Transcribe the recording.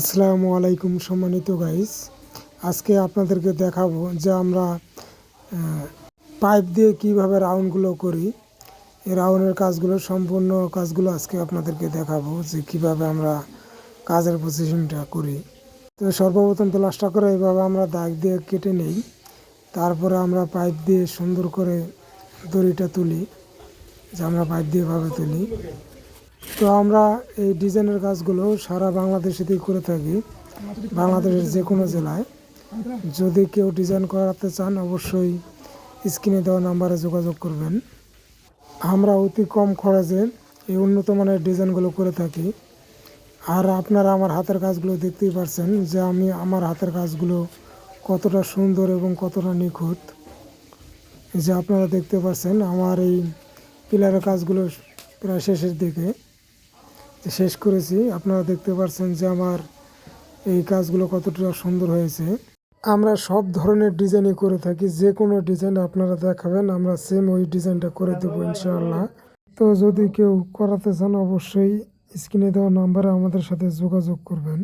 আসসালামু আলাইকুম সম্মানিত গাইস আজকে আপনাদেরকে দেখাবো যে আমরা পাইপ দিয়ে কীভাবে রাউন্ডগুলো করি। এই রাউন্ডের কাজগুলো, সম্পূর্ণ কাজগুলো আজকে আপনাদেরকে দেখাবো যে কীভাবে আমরা কাজের পজিশনটা করি। তো সর্বপ্রথম তো প্লাস্টার করে এইভাবে আমরা দাগ দিয়ে কেটে নেই। তারপরে আমরা পাইপ দিয়ে সুন্দর করে দড়িটা তুলি। যে আমরা পাইপ দিয়ে এভাবে তুলি। তো আমরা এই ডিজাইনের কাজগুলো সারা বাংলাদেশেতেই করে থাকি, বাংলাদেশের যে কোনো জেলায়। যদি কেউ ডিজাইন করাতে চান, অবশ্যই স্ক্রিনে দেওয়া নাম্বারে যোগাযোগ করবেন। আমরা অতি কম খরচে এই উন্নত মানের ডিজাইনগুলো করে থাকি। আর আপনারা আমার হাতের কাজগুলো দেখতেই পারছেন যে আমি আমার হাতের কাজগুলো কতটা সুন্দর এবং কতটা নিখুঁত। যে আপনারা দেখতে পাচ্ছেন আমার এই পিলারের কাজগুলো প্রায় শেষের দিকে। শেষ করেছি। আপনারা দেখতে পাচ্ছেন যে আমার এই কাজগুলো কতটা সুন্দর হয়েছে। আমরা সব ধরনের ডিজাইনই করে থাকি, যে কোনো ডিজাইন আপনারা দেখাবেন, আমরা সেম ওই ডিজাইনটা করে দেবো ইনশাআল্লাহ। তো যদি কেউ করাতে চান, অবশ্যই স্ক্রিনে দেওয়া নাম্বারে আমাদের সাথে যোগাযোগ করবেন।